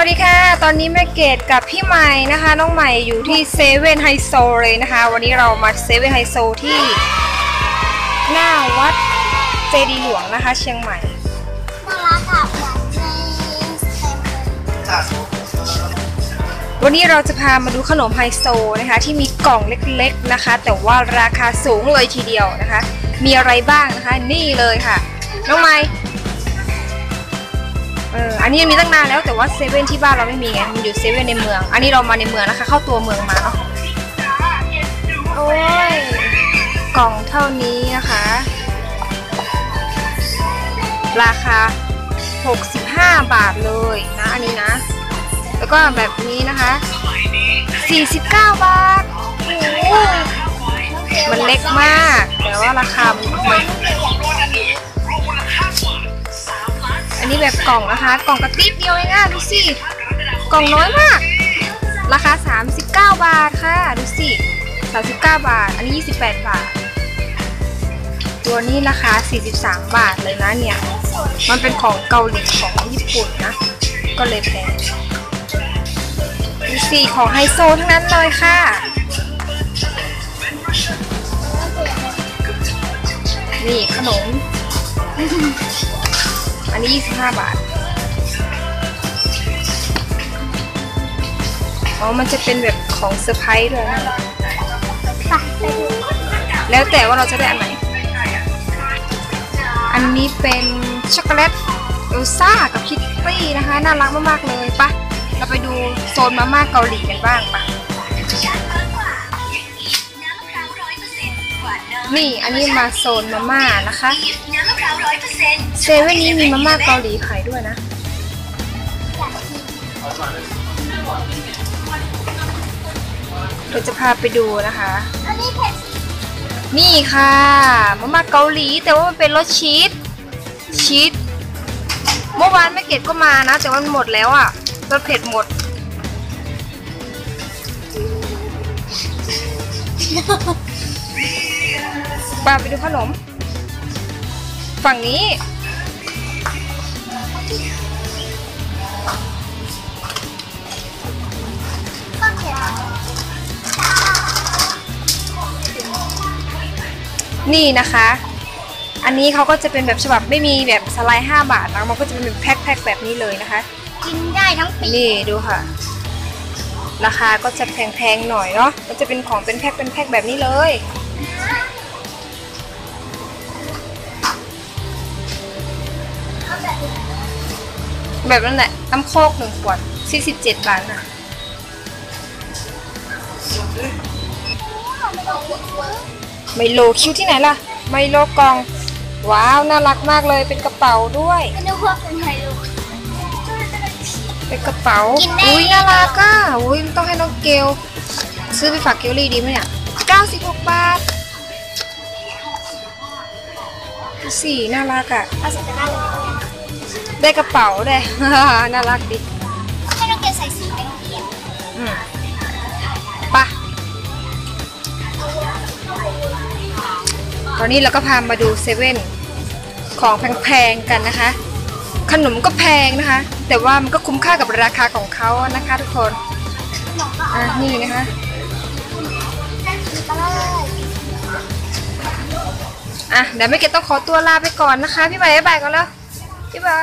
ัสดีค่ะ ตอนนี้แม่เกดกับพี่ใหม่นะคะ น้องใหม่อยู่ที่เซเว่นไฮโซเลยนะคะ วันนี้เรามาเซเว่นไฮโซที่หน้าวัดเจดีหลวงนะคะ เชียงใหม่ น่ารักอะเหมือนในเซเว่นวันนี้เราจะพามาดูขนมไฮโซนะคะ ที่มีกล่องเล็กๆนะคะ แต่ว่าราคาสูงเลยทีเดียวนะคะ มีอะไรบ้างนะคะ นี่เลยค่ะ น้องไม้ เอออันนี้มีตั้งนานแล้วแต่ว่าเซเว่นที่บ้านเราไม่มีไงมันอยู่เซเว่นในเมือง อันนี้เรามาในเมืองนะคะ เข้าตัวเมืองมาเนาะโอ้ยกล่องเท่านี้นะคะ ราคา 65 บาทเลยนะ อันนี้นะ แล้วก็แบบนี้นะคะ 49 บาทโอ้มันเล็กมาก แต่ว่าราคามัน นนี้แบบกล่องนะคะ กล่องกระติบเดียวเองอะดูสิ กล่องน้อยมาก ราคา 39 บาทค่ะ ดูสิ 39 บาท อันนี้ 28 บาท ตัวนี้ราคา 43 บาทเลยนะเนี่ย มันเป็นของเกาหลีของญี่ปุ่นนะ ก็เลยแพงดูสิของไฮโซทั้งนั้นเลยค่ะ นี่ขนม อันนี้ 25 บาท อ๋อ มันจะเป็นแบบของเซอร์ไพรส์ด้วยนะไปไปดูแล้วแต่ว่าเราจะได้อันไหน อันนี้เป็นช็อกโกแลตเอลซ่ากับคิตตี้นะคะ น่ารักมากๆเลยปะเราไปดูโซนมาม่าเกาหลีกันบ้างปะนี่อันนี้มาโซนมาม่านะคะเซ เว่นนี้มีมาม่าเกาหลีขายด้วยนะเราจะพาไปดูนะคะอันนี้เผ็ดนี่ค่ะมาม่าเกาหลีแต่ว่ามันเป็นรสชีส ชีส เมื่อวานแม่เกดก็มานะ แต่ว่ามันหมดแล้วอะรสเผ็ดหมด ปาไปดูขนม ฝั่งนี้ก็เผ็ด นี่นะคะ อันนี้เขาก็จะเป็นแบบฉบับไม่มีแบบสไลด์ 5 บาทนะมันก็จะเป็นแบบแพ็คๆแบบนี้เลยนะคะ กินได้ทั้งปีนี่ดูค่ะ ราคาก็จะแพงๆหน่อยเนาะ มันจะเป็นของเป็นแพ็คเป็นแพ็คแบบนี้เลย แบบนั้นแหละน้ำโคกหนึ่งขวด47บาทนะไม่ต้องคิดเยอะไมโลคิวที่ไหนล่ะ ไมโลกล่อง ว้าว น่ารักมากเลยเป็นกระเป๋าด้วย ก็นึกว่าเป็นไฮโลเป็นกระเป๋ากินได้อุ้ยน่ารักอะอุ้ยต้องให้น้องเกลซื้อไปฝากเกลลี่ดีไหมเนี่ย96 บาทดูสิน่ารักอะเอาใส่ตะกร้าเลย ได้กระเป๋าได้วยน่ารักดิให้น้องเกลใส่สีแดงเขียวอืมไปะตอนนี้เราก็พามาดูเซเว่นของแพงๆกันนะคะ ขนมก็แพงนะคะ แต่ว่ามันก็คุ้มค่ากับราคาของเขานะคะทุกคนหมองก็อะนี่นะคะสีตะกร้าอะเดี๋ยวไม่เก็ตต้องขอตัวลาไปก่อนนะคะ พี่ใบายบ๊ายบายก่อนแล้ว พี่บา